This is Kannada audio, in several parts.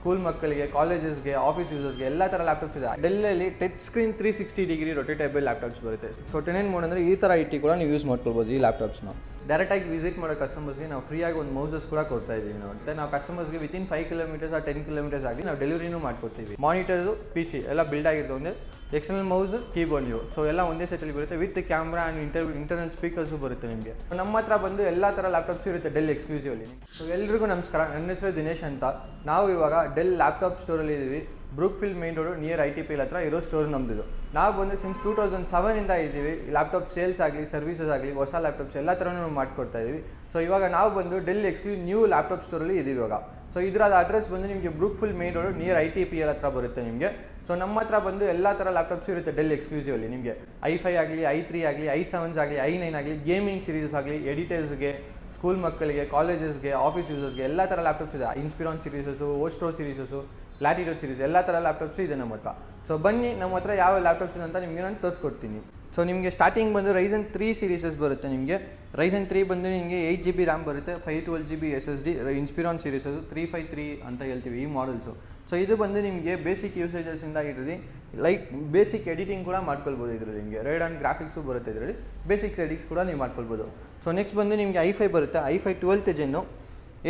ಸ್ಕೂಲ್ ಮಕ್ಕಳಿಗೆ ಕಾಲೇಜಸ್ಗೆ ಆಫೀಸ್ ಯೂಸರ್ಸ್ಗೆ ಎಲ್ಲ ಥರ ಲ್ಯಾಪ್ಟಾಪ್ಸ್ ಇದೆ. ಡೆಲ್ಲಲ್ಲಿ touch screen three sixty degree rotatable laptops ಬರುತ್ತೆ. ಸೊ ಟೆನ್ ಮೋಡ್ ಅಂದರೆ ಈ ಥರ ಇಟ್ಟಿ ಕೂಡ ನೀವು ಯೂಸ್ ಮಾಡ್ಕೊಳ್ಬೋದು ಈ ಲ್ಯಾಪ್ಟಾಪ್ಸ್ನ ಡೈರೆಕ್ಟಾಗಿ ವಿಸಿಟ್ ಮಾಡೋ ಕಸ್ಟಮರ್ಸ್ಗೆ ನಾವು ಫ್ರೀಯಾಗಿ ಒಂದು ಮೌಸಸ್ ಕೂಡ ಕೊಡ್ತಾ ಇದ್ದೀವಿ ನಾವು. ಮತ್ತೆ ನಾವು ಕಸ್ಟಮರ್ಸ್ಗೆ ವಿತಿನ್ ಫೈವ್ ಕಿಲೋಮೀಟರ್ಸ್ ಆ ಟೆನ್ ಕಿಲೋಮೀಟರ್ಸ್ ಆಗಿ ನಾವು ಡೆಲಿವರಿನೂ ಮಾಡ್ಕೊಡ್ತೀವಿ. ಮಾನಿಟರ್ಸು ಪಿ ಸಿ ಎಲ್ಲ ಬಿಲ್ಡ್ ಆಗಿರೋದು ಒಂದೇ ಎಕ್ಸ್ಟರ್ನಲ್ ಮೌಸ್ ಕೀಬೋರ್ಡ್ ನೀವು. ಸೊ ಎಲ್ಲ ಒಂದೇ ಸೆಟಲ್ಲಿ ಬರುತ್ತೆ with camera and inter internal speakers ಬರುತ್ತೆ ನಿಮಗೆ. ನಮ್ಮ ಹತ್ರ ಬಂದು ಎಲ್ಲ ಥರ ಲ್ಯಾಪ್ಟಾಪ್ಸ್ ಇರುತ್ತೆ ಡೆಲ್ ಎಕ್ಸ್ಕ್ಲೂಸಿವ್ಲಿ ಸೊ ಎಲ್ರಿಗೂ ನಮಸ್ಕಾರ. ನನ್ನ ಹೆಸರು ದಿನೇಶ್ ಅಂತ. ನಾವು ಇವಾಗ ಡೆಲ್ ಲ್ಯಾಪ್ಟಾಪ್ ಸ್ಟೋರಲ್ಲಿ ಇದ್ದೀವಿ Brookfield main road near I T P ಹತ್ರ ಇರೋ ಸ್ಟೋರ್ ನಮ್ಮದು ನಾವು ಬಂದು ಸಿನ್ಸ್ ಟೂ ತೌಸಂಡ್ ಸೆವೆನಿಂದ ಇದ್ದೀವಿ ಲ್ಯಾಪ್ಟಾಪ್ ಸೇಲ್ಸ್ ಆಗಲಿ ಸರ್ವಿಸಸ್ ಆಗಲಿ, ಹೊಸ ಲ್ಯಾಪ್ಟಾಪ್ಸ್ ಎಲ್ಲ ಥರನೂ ನಾವು ಇದ್ದೀವಿ ಸೊ ಇವಾಗ ನಾವು ಬಂದು ಡೆಲ್ಲಿ ಎಕ್ಸ್ಟ್ರೀಮ್ ನ್ಯೂ ಲ್ಯಾಪ್ಟಾಪ್ ಸ್ಟೋರಲ್ಲಿ ಇದ್ದೀವಿ ಇವಾಗ. ಸೊ ಇದರ ಅಡ್ರೆಸ್ ಬಂದು ನಿಮಗೆ Brookfield main road near I T P L ಹತ್ರ ಬರುತ್ತೆ ನಿಮಗೆ. ಸೊ ನಮ್ಮ ಹತ್ರ ಬಂದು ಎಲ್ಲ ಥರ ಲ್ಯಾಪ್ಟಾಪ್ಸ್ ಇರುತ್ತೆ ಡೆಲ್ ಎಕ್ಸ್ಕ್ಲೂಸಿವಲ್ಲಿ ನಿಮಗೆ. ಐ ಫೈ ಆಗಲಿ ಐ ತ್ರೀ ಆಗಲಿ ಐ ಸೆವೆನ್ಸ್ ಆಗಲಿ ಐ ನೈನ್ ಆಗಲಿ ಗೇಮಿಂಗ್ ಸೀರೀಸ್ ಆಗಲಿ ಎಡಿಟರ್ಸ್ಗೆ ಸ್ಕೂಲ್ ಮಕ್ಕಳಿಗೆ ಕಾಲೇಜಸ್ಗೆ ಆಫೀಸ್ ಯೂಸರ್ಸ್ಗೆ ಎಲ್ಲ ಥರ ಲ್ಯಾಪ್ಟಾಪ್ಸ್ ಇದೆ. ಇನ್ಸ್ಪಿರಾನ್ ಸೀರೀಸಸ್ಸು ಓಸ್ಟ್ರೋ ಸೀರೀಸಸ್ಸು ಲ್ಯಾಟಿಟ್ಯೂಡ್ ಸೀರೀಸ್ ಎಲ್ಲ ಥರ ಲ್ಯಾಪ್ಟಾಪ್ಸು ಇದೆ ನಮ್ಮ ಹತ್ರ. ಸೊ ಬನ್ನಿ, ನಮ್ಮ ಹತ್ರ ಯಾವ ಲ್ಯಾಪ್ಟಾಪ್ಸ್ ಇದೆ ಅಂತ ನಿಮಗೆ ನಾನು ತೋರಿಸ್ಕೊಡ್ತೀನಿ. ಸೊ ನಿಮಗೆ ಸ್ಟಾರ್ಟಿಂಗ್ ಬಂದು ರೈಸನ್ ತ್ರೀ ಸೀರೀಸಸ್ ಬರುತ್ತೆ ನಿಮಗೆ. ರೈಸನ್ ತ್ರೀ ಬಂದು ನಿಮಗೆ ಏಯ್ಟ್ ಜಿ ಬಿ ರ್ಯಾಮ್ ಬರುತ್ತೆ. Five twelve G B S S D Inspiron series three five three ಅಂತ ಹೇಳ್ತೀವಿ ಈ ಮಾಡಲ್ಸು ಸೊ ಇದು ಬಂದು ನಿಮಗೆ ಬೇಸಿಕ್ ಯೂಸೇಜಸ್ಸಿಂದ ಇಡ್ರಿ ಲೈಕ್ ಬೇಸಿಕ್ ಎಡಿಟಿಂಗ್ ಕೂಡ ಮಾಡ್ಕೊಳ್ಬೋದು ಇದರಲ್ಲಿ ನಿಮಗೆ. ರೈಡ್ ಆ್ಯಂಡ್ ಗ್ರಾಫಿಕ್ಸು ಬರುತ್ತೆ ಇದರಲ್ಲಿ. ಬೇಸಿಕ್ ಎಡಿಟ್ಸ್ ಕೂಡ ನೀವು ಮಾಡ್ಕೊಳ್ಬೋದು. ಸೊ ನೆಕ್ಸ್ಟ್ ಬಂದು ನಿಮಗೆ ಐ ಫೈ ಬರುತ್ತೆ. I five twelfth gen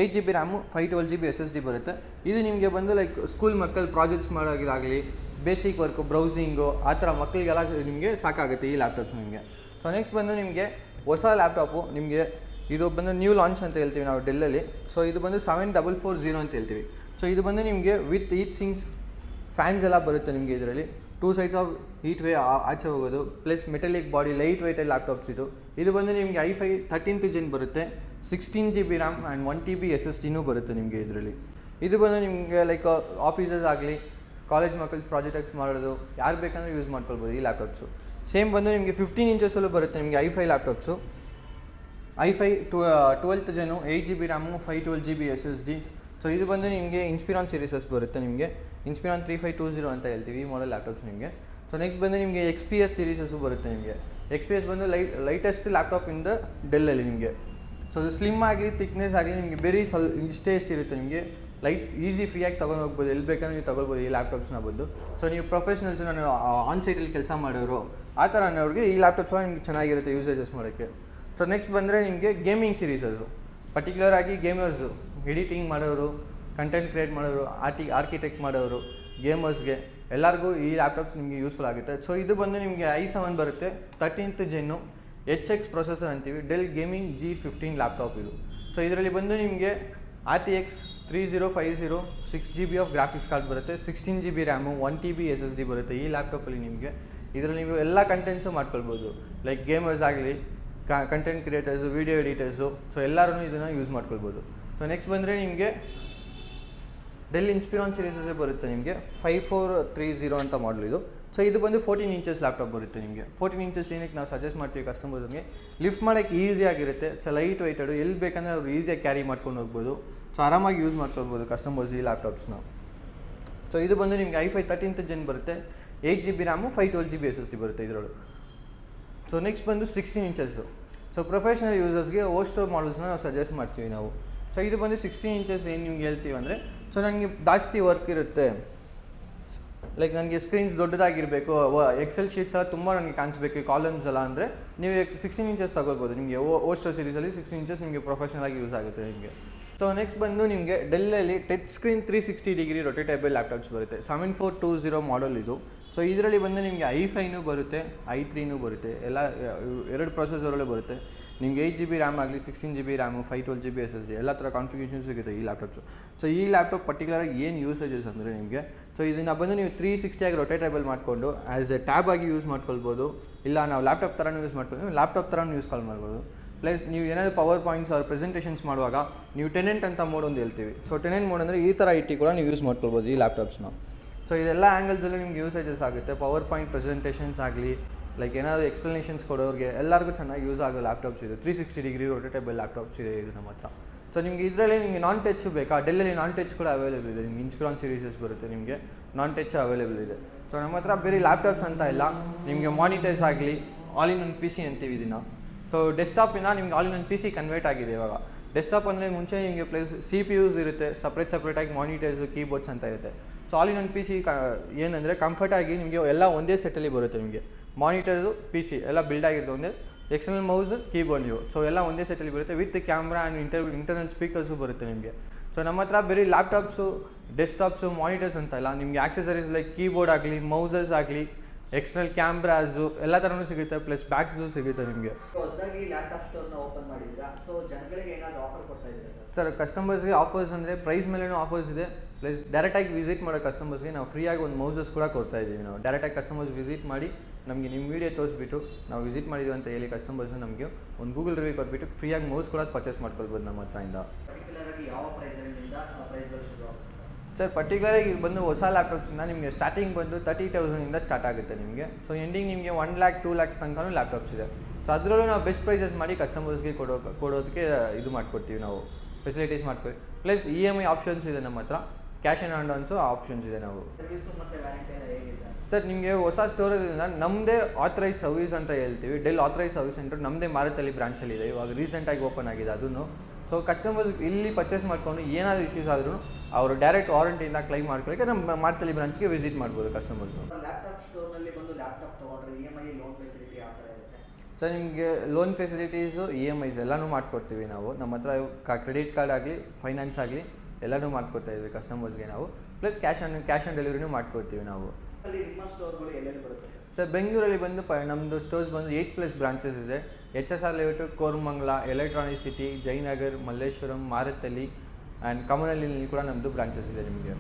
eight G B RAM five twelve G B S S D ಬರುತ್ತೆ. ಇದು ನಿಮಗೆ ಬಂದು ಲೈಕ್ ಸ್ಕೂಲ್ ಮಕ್ಕಳು ಪ್ರಾಜೆಕ್ಟ್ಸ್ ಮಾಡೋದಾಗಲಿ ಬೇಸಿಕ್ ವರ್ಕು ಬ್ರೌಸಿಂಗು ಆ ಥರ ಮಕ್ಕಳಿಗೆಲ್ಲ ನಿಮಗೆ ಸಾಕಾಗುತ್ತೆ ಈ ಲ್ಯಾಪ್ಟಾಪ್ಸ್ ನಿಮಗೆ. ಸೊ ನೆಕ್ಸ್ಟ್ ಬಂದು ನಿಮಗೆ ಹೊಸ ಲ್ಯಾಪ್ಟಾಪು ನಿಮಗೆ ಇದು ಬಂದು ನ್ಯೂ ಲಾಂಚ್ ಅಂತ ಹೇಳ್ತೀವಿ ನಾವು ಡೆಲ್ಲಲ್ಲಿ ಸೊ ಇದು ಬಂದು ಸೆವೆನ್ ಡಬಲ್ ಫೋರ್ ಜೀರೋ ಅಂತ ಹೇಳ್ತೀವಿ. ಸೊ ಇದು ಬಂದು ನಿಮಗೆ ವಿತ್ ಈಟ್ ಸಿಂಗ್ಸ್ ಫ್ಯಾನ್ಸ್ ಎಲ್ಲ ಬರುತ್ತೆ ನಿಮಗೆ ಇದರಲ್ಲಿ. Two sides of heat way ಆಚೆ ಹೋಗೋದು. Plus metallic body light weight laptops ಇದು. ಇದು ಬಂದು ನಿಮಗೆ ಐ ಫೈ ತರ್ಟೀನ್ ಜೆನ್ ಬರುತ್ತೆ. Sixteen G B RAM and one T B S S ಟಿನೂ ಬರುತ್ತೆ ನಿಮಗೆ ಇದರಲ್ಲಿ. ಇದು ಬಂದು ನಿಮಗೆ ಲೈಕ್ ಆಫೀಸಸ್ ಆಗಲಿ ಕಾಲೇಜ್ ಮಕ್ಕಳು ಪ್ರಾಜೆಕ್ಟ್ಸ್ ಮಾಡೋದು, ಯಾರು ಬೇಕಂದ್ರೆ ಯೂಸ್ ಮಾಡ್ಕೊಳ್ಬೋದು ಈ ಲ್ಯಾಪ್ಟಾಪ್ಸು ಸೇಮ್ ಬಂದು ನಿಮಗೆ ಫಿಫ್ಟೀನ್ ಇಂಚಸಲ್ಲೂ ಬರುತ್ತೆ ನಿಮಗೆ I five laptops I five to twelfth gen eight G B RAM five twelve G B S S D so ಇದು ಬಂದು ನಿಮಗೆ ಇನ್ಸ್ಪಿರಾನ್ ಸೀರೀಸಸ್ ಬರುತ್ತೆ ನಿಮಗೆ. Inspiron three five two zero ಅಂತ ಹೇಳ್ತೀವಿ ಈ ಮಾಡಲ್ ಲ್ಯಾಪ್ಟಾಪ್ಸ್ ನಿಮಗೆ. ಸೊ ನೆಕ್ಸ್ಟ್ ಬಂದು ನಿಮಗೆ ಎಕ್ಸ್ ಪಿ ಎಸ್ ಸೀರೀಸಸ್ಸು ಬರುತ್ತೆ ನಿಮಗೆ. ಎಕ್ಸ್ ಪಿ ಎಸ್ ಬಂದು ಲೈಟ್ ಲೈಟೆಸ್ಟ್ ಲ್ಯಾಪ್ಟಾಪ್ ಇಂದ ಡೆಲ್ಲಲ್ಲಿ ನಿಮಗೆ. ಸೊ ಅದು ಸ್ಲಿಮ್ ಆಗಲಿ ತಿಕ್ನೆಸ್ ಆಗಲಿ ನಿಮಗೆ ಬೇರೆ ಸಲ್ ಇಷ್ಟೇ ಇಷ್ಟಿರುತ್ತೆ ನಿಮಗೆ. ಲೈಟ್ ಈಸಿ ಫ್ರೀಯಾಗಿ ತೊಗೊಂಡು ಹೋಗ್ಬೋದು. ಎಲ್ಲಿ ಬೇಕಂದ್ರೆ ನೀವು ತೊಗೊಳ್ಬೋದು ಈ ಲ್ಯಾಪ್ಟಾಪ್ಸ್ನ ಬಂದು. ಸೊ ನೀವು ಪ್ರೊಫೆಷ್ನಲ್ಸ್ ನಾನು ಆನ್ ಸೈಟಲ್ಲಿ ಕೆಲಸ ಮಾಡೋರು, ಆ ಥರ ಅನ್ನೋರಿಗೆ ಈ ಲ್ಯಾಪ್ಟಾಪ್ಸ್ ನಿಮ್ಗೆ ಚೆನ್ನಾಗಿರುತ್ತೆ ಯೂಸೇಜಸ್ ಮಾಡೋಕ್ಕೆ. ಸೊ ನೆಕ್ಸ್ಟ್ ಬಂದರೆ ನಿಮಗೆ ಗೇಮಿಂಗ್ ಸೀರೀಸಸ್ಸು ಪರ್ಟಿಕ್ಯುಲರ್ ಆಗಿ ಗೇಮರ್ಸು ಎಡಿಟಿಂಗ್ ಮಾಡೋರು ಕಂಟೆಂಟ್ ಕ್ರಿಯೇಟ್ ಮಾಡೋರು ಆರ್ಟಿ ಆರ್ಕಿಟೆಕ್ಟ್ ಮಾಡೋರು ಗೇಮರ್ಸ್ಗೆ ಎಲ್ಲರಿಗೂ ಈ ಲ್ಯಾಪ್ಟಾಪ್ಸ್ ನಿಮಗೆ ಯೂಸ್ಫುಲ್ ಆಗುತ್ತೆ. ಸೊ ಇದು ಬಂದು ನಿಮಗೆ ಐ ಸೆವೆನ್ ಬರುತ್ತೆ. Thirteenth gen H X processor ಅಂತೀವಿ. Dell gaming G fifteen laptop ಇದು. ಸೊ ಇದರಲ್ಲಿ ಬಂದು ನಿಮಗೆ R T X three zero five zero six G B of graphics card ಬರುತ್ತೆ sixteen G B RAM one T B S S D ಬರುತ್ತೆ ಈ ಲ್ಯಾಪ್ಟಾಪಲ್ಲಿ ನಿಮಗೆ. ಇದರಲ್ಲಿ ನೀವು ಎಲ್ಲ ಕಂಟೆಂಟ್ಸು ಮಾಡ್ಕೊಳ್ಬೋದು. ಲೈಕ್ ಗೇಮರ್ಸ್ ಆಗಲಿ content creators video editors so ಎಲ್ಲರೂ ಇದನ್ನು ಯೂಸ್ ಮಾಡ್ಕೊಳ್ಬೋದು. ಸೊ ನೆಕ್ಸ್ಟ್ ಬಂದರೆ ನಿಮಗೆ ಡೆಲ್ ಇನ್ಸ್ಪಿರಾನ್ ಸೀರೀಸಸ್ಸೇ ಬರುತ್ತೆ ನಿಮಗೆ ಫೈವ್ ಫೋರ್ ತ್ರೀ ಜೀರೋ ಅಂತ ಮಾಡಲು ಇದು. ಸೊ ಇದು ಬಂದು ಫೋರ್ಟೀನ್ ಇಂಚಸ್ ಲ್ಯಾಪ್ಟಾಪ್ ಬರುತ್ತೆ ನಿಮಗೆ. ಫೋರ್ಟೀನ್ ಇಂಚಸ್ ಏನಕ್ಕೆ ನಾವು ಸಜೆಸ್ಟ್ ಮಾಡ್ತೀವಿ ಕಸ್ಟಮರ್ಸ್ಗೆ ಲಿಫ್ಟ್ ಮಾಡೋಕ್ಕೆ ಈಸಿಯಾಗಿರುತ್ತೆ ಸೊ ಲೈಟ್ ವೆಯ್ಟೆಡು ಎಲ್ಲಿ ಬೇಕಂದರೆ ಅವರು ಈಸಿಯಾಗಿ ಕ್ಯಾರಿ ಮಾಡ್ಕೊಂಡು ಹೋಗ್ಬೋದು. ಸೊ ಆರಾಮಾಗಿ ಯೂಸ್ ಮಾಡ್ಕೊಳ್ಬೋದು ಕಸ್ಟಮರ್ಸ್ ಈ ಲ್ಯಾಪ್ಟಾಪ್ಸ್ನ ಸೊ ಇದು ಬಂದು ನಿಮಗೆ ಐ ಫೈ ತರ್ಟೀನ್ತ್ ಜೆನ್ ಬರುತ್ತೆ. Eight G B RAM five twelve G B S S D ಬರುತ್ತೆ ಇದರೊಳಗೆ. ಸೊ ನೆಕ್ಸ್ಟ್ ಬಂದು ಸಿಕ್ಸ್ಟೀನ್ ಇಂಚಸ್ಸು ಸೊ ಪ್ರೊಫೆಷ್ನಲ್ ಯೂಸರ್ಸ್ಗೆ ಓಸ್ಟೋ ಮಾಡಲ್ಸ್ನ ನಾವು ಸಜೆಸ್ಟ್ ಮಾಡ್ತೀವಿ ನಾವು. ಸೊ ಇದು ಬಂದು ಸಿಕ್ಸ್ಟೀನ್ ಇಂಚಸ್ ಏನು ನಿಮ್ಗೆ ಹೇಳ್ತೀವಿ ಅಂದರೆ ಸೊ ನನಗೆ ಜಾಸ್ತಿ ವರ್ಕ್ ಇರುತ್ತೆ. ಲೈಕ್ ನನಗೆ ಸ್ಕ್ರೀನ್ಸ್ ದೊಡ್ಡದಾಗಿರಬೇಕು ಎಕ್ಸೆಲ್ ಶೀಟ್ಸ್ ಎಲ್ಲ ತುಂಬ ನನಗೆ ಕಾಣಿಸ್ಬೇಕು ಕಾಲಮ್ಸ್ ಎಲ್ಲ ಅಂದರೆ, ನೀವು ಸಿಕ್ಸ್ಟೀನ್ ಇಂಚಸ್ ತಗೋಬೋದು ನಿಮಗೆ ಓಸ್ಟೋ ಸೀರೀಸಲ್ಲಿ ಸಿಕ್ಸ್ಟೀನ್ ಇಂಚಸ್ ನಿಮಗೆ ಪ್ರೊಫೆಷನಲ್ ಆಗಿ ಯೂಸ್ ಆಗುತ್ತೆ ನಿಮಗೆ. ಸೊ ನೆಕ್ಸ್ಟ್ ಬಂದು ನಿಮಗೆ ಡೆಲ್ಲಲ್ಲಿ touch screen three sixty degree rotatable laptops ಬರುತ್ತೆ. Seven four two zero model ಇದು. ಸೊ ಇದರಲ್ಲಿ ಬಂದು ನಿಮಗೆ ಐ ಫೈನೂ ಬರುತ್ತೆ ಐ ತ್ರೀನೂ ಬರುತ್ತೆ, ಎಲ್ಲ, ಎರಡು ಪ್ರೊಸೆಸರಲ್ಲೇ ಬರುತ್ತೆ. ನಿಮ್ಗೆ ಏಯ್ಟ್ ಜಿ ಬಿ ರ್ಯಾಮ್ ಆಗಲಿ sixteen G B RAM five twelve G B S S D ಎಲ್ಲ ಥರ ಕಾನ್ಫಿಗೇಷನ್ ಸಿಗುತ್ತೆ ಈ ಲ್ಯಾಪ್ಟಾಪ್ಸು ಸೊ ಈ ಲ್ಯಾಪ್ಟಾಪ್ ಪರ್ಟಿಕ್ಯುಲರಾಗಿ ಏನು ಯೂಸೇಜಸ್ ಅಂದರೆ ನಿಮಗೆ ಸೊ ಇದನ್ನು ಬಂದು ನೀವು ತ್ರೀ ಸಿಕ್ಸ್ಟಿಯಾಗಿ ರೊಟೇಟೇಬಲ್ ಮಾಡಿಕೊಂಡು ಆ್ಯಸ್ ಎ ಟ್ಯಾಬ್ ಆಗಿ ಯೂಸ್ ಮಾಡ್ಕೊಳ್ಬೋದು, ಇಲ್ಲ ನಾವು ಲ್ಯಾಪ್ಟಾಪ್ ಥರನೂ ಯೂಸ್ ಮಾಡ್ಕೊಂಡು ಲ್ಯಾಪ್ಟಾಪ್ ಥರನೂ ಯೂಸ್ ಕಾಲ್ ಮಾಡ್ಬೋದು. ಪ್ಲಸ್ ನೀವು ಏನಾದರೂ ಪವರ್ ಪಾಯಿಂಟ್ಸ್ ಅವ್ರ ಪ್ರೆಸೆಂಟೇಷನ್ಸ್ ಮಾಡುವಾಗ, ನೀವು ಟೆನೆಂಟ್ ಅಂತ ಮೋಡ್ ಒಂದು ಹೇಳ್ತೀವಿ. ಸೊ ಟೆನೆಂಟ್ ಮೋಡ್ ಅಂದರೆ ಈ ಥರ ಇಟ್ಟು ಕೂಡ ನೀವು ಯೂಸ್ ಮಾಡ್ಕೊಳ್ಬೋದು ಈ ಲ್ಯಾಪ್ಟಾಪ್ಸ್ನ ಸೊ ಇದೆಲ್ಲ ಆ್ಯಂಗಲ್ಸಲ್ಲಿ ನಿಮ್ಗೆ ಯೂಸೇಜಸ್ ಆಗುತ್ತೆ. ಪವರ್ ಪಾಯಿಂಟ್ ಪ್ರೆಸೆಂಟೇಷನ್ಸ್ ಆಗಲಿ ಲೈಕ್ ಏನಾದರೂ ಎಕ್ಸ್ಪ್ಲನೇಷನ್ಸ್ ಕೊಡೋರಿಗೆ ಎಲ್ಲರಿಗೂ ಚೆನ್ನಾಗಿ ಯೂಸ್ ಆಗೋ ಲ್ಯಾಪ್ಟಾಪ್ಸ್ ಇದೆ. Three sixty degree rotatable laptops ಇದೆ ಇದು ನಮ್ಮ ಹತ್ರ. ಸೊ ನಿಮಗೆ ಇದರಲ್ಲಿ ನಿಮಗೆ ನಾನ್ ಟಚ್ ಬೇಕಾ? ಡೆಲ್ಲಲ್ಲಿ ನಾನ್ ಟಚ್ ಕೂಡ ಅವೈಲೇಬಲ್ ಇದೆ. ನಿಮ್ಗೆ ಇನ್ಸ್ಪಿರಾನ್ ಸೀರೀಸಸ್ ಬರುತ್ತೆ ನಿಮಗೆ. ನಾನ್ ಟಚ್ ಅವೈಲೇಬಲ್ ಇದೆ. ಸೊ ನಮ್ಮ ಹತ್ರ ಬೇರೆ ಲ್ಯಾಪ್ಟಾಪ್ಸ್ ಅಂತ ಇಲ್ಲ. ನಿಮಗೆ ಮಾನಿಟರ್ಸ್ ಆಗಲಿ all in one P C ಅಂತೀವಿ ಇದನ್ನು. ಸೊ ಡೆಸ್ಕ್ಟಾಪಿಂದ ನಿಮ್ಗೆ all in P C convert ಆಗಿದೆ ಇವಾಗ. ಡೆಸ್ಕ್ಟಾಪ್ ಅಂದರೆ ಮುಂಚೆ ನಿಮಗೆ ಪ್ಲೇಸ್ ಸಿ ಪಿ ಯೂಸ್ ಇರುತ್ತೆ ಸಪ್ರೇಟ್ ಸಪ್ರೇಟಾಗಿ ಮಾನಿಟರ್ಸು ಕೀಬೋರ್ಡ್ಸ್ ಅಂತ ಇರುತ್ತೆ. So all in one P C ಕ, ಏನಂದರೆ ಕಂಫರ್ಟಾಗಿ ನಿಮಗೆ ಎಲ್ಲ ಒಂದೇ ಸೆಟ್ಟಲ್ಲಿ ಬರುತ್ತೆ ನಿಮಗೆ. ಮಾನಿಟರ್ಸು ಪಿ ಸಿ ಎಲ್ಲ ಬಿಲ್ಡ್ ಆಗಿರುತ್ತೆ ಒಂದೇ ಎಕ್ಸ್ಟರ್ನಲ್ ಮೌಸ್ ಕೀಬೋರ್ಡ್ ನೀವು. ಸೊ ಎಲ್ಲ ಒಂದೇ ಸೆಟ್ಟಲ್ಲಿ ಬರುತ್ತೆ with camera and inter internal speakers ಬರುತ್ತೆ ನಿಮಗೆ. ಸೊ ನಮ್ಮ ಹತ್ರ ಬರೀ ಲ್ಯಾಪ್ಟಾಪ್ಸು ಡೆಸ್ಕ್ಟಾಪ್ಸು ಮಾನಿಟರ್ಸ್ ಅಂತ ಇಲ್ಲ. ನಿಮಗೆ ಆಕ್ಸೆಸರೀಸ್ ಲೈಕ್ ಕೀಬೋರ್ಡ್ ಆಗಲಿ ಮೌಸಸ್ ಆಗಲಿ ಎಕ್ಸ್ಟರ್ನಲ್ ಕ್ಯಾಮ್ರಾಸು ಎಲ್ಲ ಥರನೂ ಸಿಗುತ್ತೆ ಪ್ಲಸ್ ಬ್ಯಾಗ್ಸು ಸಿಗುತ್ತೆ ನಿಮಗೆ. ಹೊಸದಾಗಿ ಲ್ಯಾಪ್ಟಾಪ್ ಸ್ಟೋರ್ನ ಓಪನ್ ಮಾಡಿದ್ರಾ ಸೊ ಜನಗಳಿಗೆ ಏನಾದರೂ ಆಫರ್ ಕೊಡ್ತಾ ಇದ್ದೀರಾ ಸರ್ ಸರ್ ಕಸ್ಟಮರ್ಸ್ಗೆ ಆಫರ್ಸ್ ಅಂದರೆ ಪ್ರೈಸ್ ಮೇಲೇನೂ ಆಫರ್ಸ್ ಇದೆ ಪ್ಲಸ್ ಡೈರೆಕ್ಟಾಗಿ ವಿಸಿಟ್ ಮಾಡೋ ಕಸ್ಟಮರ್ಸ್ಗೆ ನಾವು ಫ್ರೀಯಾಗಿ ಒಂದು ಮೌಸಸ್ ಕೂಡ ಕೊಡ್ತಾ ಇದ್ದೀವಿ ನಾವು. ಡೈರೆಕ್ಟಾಗಿ ಕಸ್ಟಮರ್ಸ್ ವಿಸಿಟ್ ಮಾಡಿ ನಮಗೆ ನಿಮ್ಮ ವೀಡಿಯೋ ತೋರಿಸ್ಬಿಟ್ಟು ನಾವು ವಿಸಿಟ್ ಮಾಡಿದ್ವಿ ಅಂತ ಹೇಳಿ ಕಸ್ಟಮರ್ಸ್ ನಮಗೆ ಒಂದು ಗೂಗಲ್ ರಿವ್ಯೂ ಕೊಟ್ಬಿಟ್ಟು ಫ್ರೀಯಾಗಿ ಮೌಸ್ ಕೂಡ ಪರ್ಚೇಸ್ ಮಾಡ್ಕೊಳ್ಬೋದು ನಮ್ಮ ಹತ್ರದಿಂದ ಪರ್ಟಿಕ್ಯುಲರ್ ಆಗಿ ಯಾವ ಪ್ರೈಸ್ಗಳಿಂದ ಪ್ರೈಸ್ಗಳು ಶುರು ಸರ್ ಪರ್ಟಿಕ್ಯುಲರ್ ಈಗ ಬಂದು ಹೊಸ ಲ್ಯಾಪ್ಟಾಪ್ಸಿಂದ ನಿಮಗೆ ಸ್ಟಾರ್ಟಿಂಗ್ ಬಂದು ತರ್ಟಿ ತೌಸಂಡಿಂದ ಸ್ಟಾರ್ಟ್ ಆಗುತ್ತೆ ನಿಮಗೆ. ಸೊ ಎಂಡಿಂಗ್ ನಿಮಗೆ ಒನ್ ಲ್ಯಾಕ್ ಟೂ ಲ್ಯಾಕ್ಸ್ ತನಕನೂ ಲ್ಯಾಪ್ಟಾಪ್ಸ್ ಇದೆ. ಸೊ ಅದರಲ್ಲೂ ನಾವು ಬೆಸ್ಟ್ ಪ್ರೈಸಸ್ ಮಾಡಿ ಕಸ್ಟಮರ್ಸ್ಗೆ ಕೊಡೋ ಕೊಡೋದಕ್ಕೆ ಇದು ಮಾಡ್ಕೊಡ್ತೀವಿ ನಾವು. ಫೆಸಿಲಿಟೀಸ್ ಮಾಡ್ಕೊಳ್ತೀವಿ plus E M I options ಇದೆ ನಮ್ಮ ಹತ್ರ. ಕ್ಯಾಶ್ ಆ್ಯಂಡ್ ಆನ್ಸು ಆಪ್ಷನ್ಸ್ ಇದೆ ನಾವು. ಸರ್? ನಿಮಗೆ ಹೊಸ ಸ್ಟೋರೇಜಿಂದ ನಮ್ಮದೇ ಆಥರೈಸ್ ಸರ್ವಿಸ್ ಅಂತ ಹೇಳ್ತೀವಿ. ಡೆಲ್ ಆಥರೈಸ್ ಸರ್ವಿಸ್ ಸೆಂಟರ್ ನಮ್ಮದೇ ಮಾರುತಲ್ಲಿ ಬ್ರಾಂಚಲ್ಲಿ ಇದೆ. ಇವಾಗ ರೀಸೆಂಟಾಗಿ ಓಪನ್ ಆಗಿದೆ ಅದನ್ನು ಸೊ ಕಸ್ಟಮರ್ಸ್ ಇಲ್ಲಿ ಪರ್ಚೇಸ್ ಮಾಡ್ಕೊಂಡು ಏನಾದರೂ ಇಶ್ಯೂಸ್ ಆದ್ರೂ ಅವರು ಡೈರೆಕ್ಟ್ ವಾರಂಟಿಯಿಂದ ಕ್ಲೈಮ್ ಮಾಡ್ಕೊಳ್ಳೋಕೆ ನಮ್ಮ ಮಾರ್ತಲಿ ಬ್ರಾಂಚ್ಗೆ ವಿಸಿಟ್ ಮಾಡ್ಬೋದು ಕಸ್ಟಮರ್ಸು ಲ್ಯಾಪ್ಟಾಪ್ ಸ್ಟೋರ್ನಲ್ಲಿ ಬಂದು ಲ್ಯಾಪ್ಟಾಪ್ ತೊಗೊಂಡ್ರೆ E M I loan facility ಯಾವ ಥರ ಇರುತ್ತೆ? ಸರ್ ನಿಮಗೆ loan facilities E M Is ಎಲ್ಲನೂ ಮಾಡ್ಕೊಡ್ತೀವಿ ನಾವು. ನಮ್ಮ ಹತ್ರ ಕ್ರೆಡಿಟ್ ಕಾರ್ಡ್ ಆಗಲಿ ಫೈನಾನ್ಸ್ ಆಗಲಿ ಎಲ್ಲನೂ ಮಾಡ್ಕೊಡ್ತಾ ಇದ್ದೀವಿ ಕಸ್ಟಮರ್ಸ್ಗೆ ನಾವು. Plus cash on cash on ಡೆಲಿವರಿನೂ ಮಾಡ್ಕೊಡ್ತೀವಿ ನಾವು. ಅಲ್ಲಿ ನಿಮ್ಮ ಸ್ಟೋರ್ಗಳು ಎಲ್ಲೆಲ್ಲಿ ಬರುತ್ತೆ? ಸರ್ ಬೆಂಗಳೂರಲ್ಲಿ ಬಂದು ಪ ನಮ್ಮದು ಸ್ಟೋರ್ಸ್ ಬಂದು ಏಯ್ಟ್ ಪ್ಲಸ್ ಬ್ರಾಂಚಸ್ ಇದೆ. H S R layout Koramangala electronic city Jayanagar Malleshwaram Marathahalli and ಕಮಲಲ್ಲಿ ಕೂಡ ನಮ್ಮದು ಬ್ರಾಂಚಸ್ ಇದೆ ನಿಮಗೆ.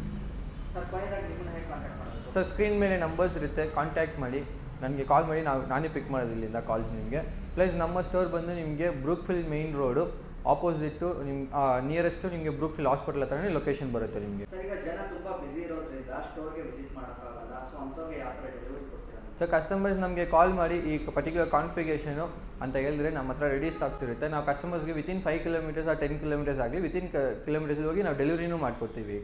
ಸರ್ ಸ್ಕ್ರೀನ್ ಮೇಲೆ ನಂಬರ್ಸ್ ಇರುತ್ತೆ ಕಾಂಟ್ಯಾಕ್ಟ್ ಮಾಡಿ. ನನಗೆ ಕಾಲ್ ಮಾಡಿ ನಾವು ನಾನೇ ಪಿಕ್ ಮಾಡೋದು ಇಲ್ಲಿಂದ ಕಾಲ್ಸ್ ನಿಮಗೆ. ಪ್ಲಸ್ ನಮ್ಮ ಸ್ಟೋರ್ ಬಂದು ನಿಮಗೆ ಬ್ರೂಕ್ಫಿಲ್ ಮೇನ್ ರೋಡು ಆಪೋಸಿಟ್ಟು ನಿಮ್ಮ ನಿಯರೆಸ್ಟು ನಿಮಗೆ ಬ್ರೂಕ್ಫಿಲ್ ಹಾಸ್ಪಿಟಲ್ ಹತ್ರನೇ ಲೊಕೇಶನ್ ಬರುತ್ತೆ ನಿಮಗೆ. ಸರ್ ಈಗ ಜನ ತುಂಬ ಬ್ಯುಸಿ ಇರೋದ್ರಿಂದ ಸ್ಟೋರ್ಗೆ ವಿಸಿಟ್ ಮಾಡೋಕ್ಕಾಗಲ್ಲ. ಸೊ ಅಂಥವ್ರಿಗೆ ಯಾವ ಥರ ಡೆಲಿವರಿ? ಸೊ ಕಸ್ಟಮರ್ಸ್ ನಮಗೆ ಕಾಲ್ ಮಾಡಿ ಈ ಪರ್ಟಿಕ್ಯುಲರ್ ಕಾನ್ಫಿಗೇಷನು ಅಂತ ಹೇಳಿದ್ರೆ ನಮ್ಮ ಹತ್ರ ರೆಡಿ ಸ್ಟಾಕ್ಸ್ ಇರುತ್ತೆ. ನಾವು ಕಸ್ಟಮರ್ಸ್ಗೆ ವಿತಿನ್ ಫೈವ್ ಕಿಲೋಮೀಟರ್ಸ್ ಆ ಟೆನ್ ಕಿಲೋಮೀಟರ್ಸ್ ಆಗಲಿ ವಿತಿನ್ ಕಿಲೋಮೀಟರ್ಸ್ ಹೋಗಿ ನಾವು ಡೆಲಿವರಿನೂ ಮಾಡ್ಕೊಡ್ತೀವಿ.